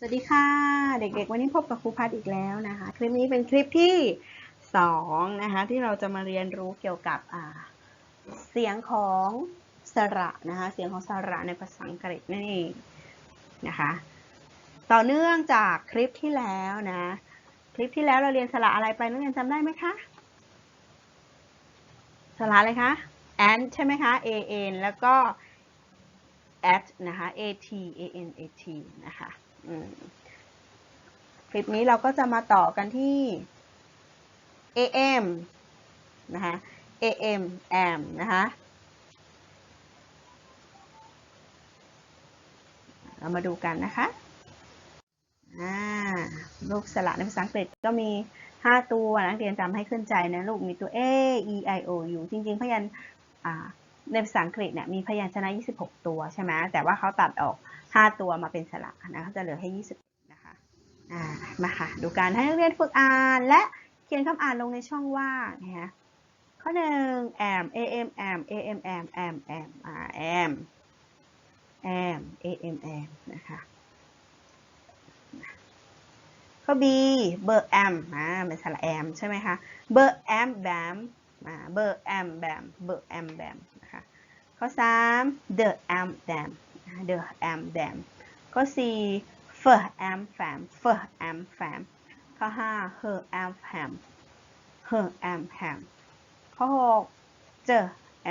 สวัสดีค่ะ เด็กๆ วันนี้พบกับครูพัดอีกแล้วนะคะ คลิปนี้เป็นคลิปที่สองนะคะที่เราจะมาเรียนรู้เกี่ยวกับเสียงของสระนะคะเสียงของสระในภาษาอังกฤษนั่นเองนะคะต่อเนื่องจากคลิปที่แล้วนะคลิปที่แล้วเราเรียนสระอะไรไปนักเรียนจำได้ไหมคะสระอะไรคะ and ใช่ไหมคะ a n แล้วก็ at นะคะ a t a n a t นะคะ คลิปนี้เราก็จะมาต่อกันที่ am นะคะ am am นะคะเรามาดูกันนะคะลูกสระในภาษาอังกฤษก็มี 5 ตัวนักเรียนจำให้ขึ้นใจนะลูกมีตัว a e i o u จริง ๆ พยัญชนะ ในภาษาอังกฤษเนี่ยมีพยัญชนะ 26 ตัวใช่ไหมแต่ว่าเขาตัดออก 5 ตัวมาเป็นสระนะเขาจะเหลือแค่20นะคะอ่ามาค่ะ ดูการให้นักเรียนฝึกอ่านและเขียนคำอ่านลงในช่องว่างนะคะข้อหนึ่ง am am am am am am am am am am am นะคะข้อ B เบอร์ am อ่าเป็นสระ am ใช่ไหมคะเบอร์ am bam อ่าเบอร์ am bam เบอร์ am bam นะคะ ข้อ 3 the am dam the am dam ข้อ 4 fer am fam fer am fam ข้อ 5 her am ham her am ham ข้อ6เจอ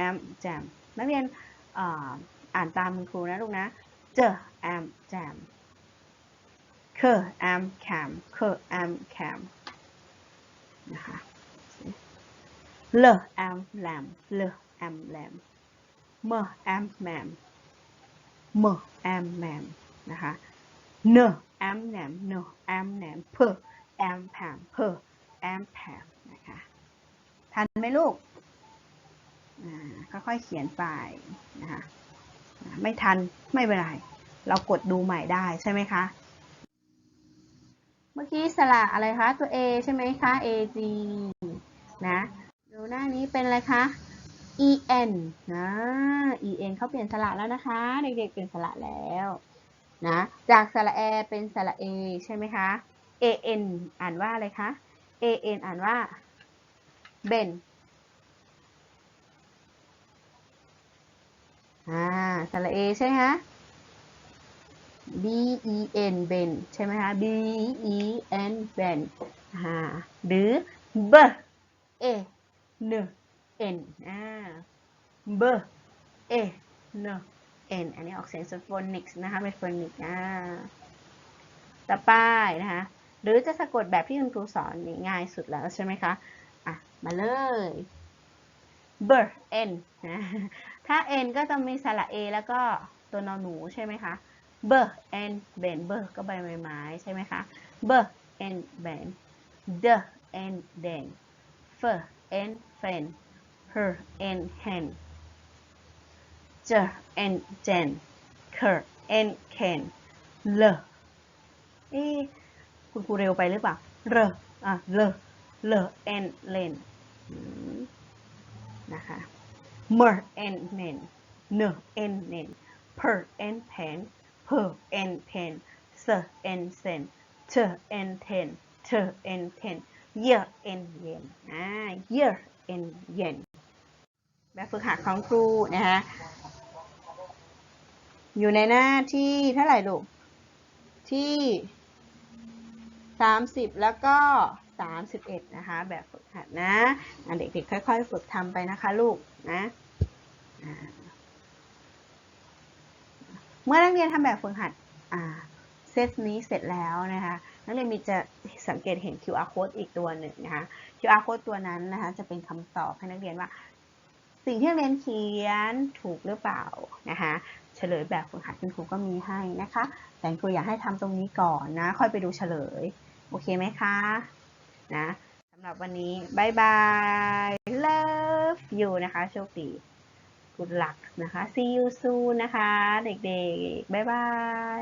am jam นักเรียนอ่าอ่านตามคุณครูนะลูกนะเจอ am jam เคอ am cam เคอ am cam นะคะเลอ am lam เลอ am lamb เมอ am mam เมอ am mam นะคะเนอ am nam เนอ am nam เพอ am pam เพอ am pam นะคะ ทันไหมลูกค่อยๆเขียนไปนะคะไม่ทันไม่เป็นไร เรากดดูใหม่ได้ใช่ไหมคะ เมื่อกี้สระอะไรคะ ตัว A ใช่ไหมคะ A G นะ ดูหน้านี้เป็นอะไรคะ E N นะ E N เขาเปลี่ยนสระแล้วนะคะ เด็กๆเปลี่ยนสระแล้วนะจากสระ A เป็นสระ A ใช่ไหมคะ A N อ่านว่าอะไรคะ A N อ่านว่า ben อ่าสระ A ใช่ไหมคะ B E N ben ใช่ไหมคะ B E N ben อ่าหรือ B A N N อ่า B A N N อันนี้ออกเสียงสโฟนิกส์นะคะเป็นโฟนิกอ่าต่อไปนะคะ หรือจะสะกดแบบที่คุณครูสอนนี่ง่ายสุดแล้วใช่ไหมคะอะมาเลย b n นะถ้า n ก็จะมีสระ a แล้วก็ตัวนอนหนูใช่ไหมคะ b n ben b ก็ใบไม้ไม้ใช่ไหมคะ b n ben d n den f n fen her and hen j and jen k n ken l เอ๊คุณครูเร็วไปหรือเปล่า r อะ l l and len นะคะ mer n men n and nen per n pen per n pen s and sen t and ten t and ten year and yen อ่า year and yen แบบฝึกหัดของครูนะคะอยู่ในหน้าที่เท่าไหร่ลูก ที่ 30 แล้วก็ 31 นะคะ แบบฝึกหัดนะอะเด็กๆ ค่อยๆ ฝึกทำไปนะคะลูกนะเมื่อนักเรียนทำแบบฝึกหัดเซตนี้เสร็จแล้วนะคะนักเรียนมีจะสังเกตเห็น QR code อีกตัวหนึ่งนะคะ QR code ตัวนั้นนะคะจะเป็นคำตอบให้นักเรียนว่า สิ่งที่เรียนเขียนถูกหรือเปล่านะคะเฉลยแบบฝึกหัดคุณครูก็มีให้นะคะ แต่ครูอยากให้ทำตรงนี้ก่อนนะ ค่อยไปดูเฉลย โอเคไหมคะนะสำหรับวันนี้บายบาย love you นะคะโชคดี good luck นะคะ see you soon นะคะ เด็กๆบายบาย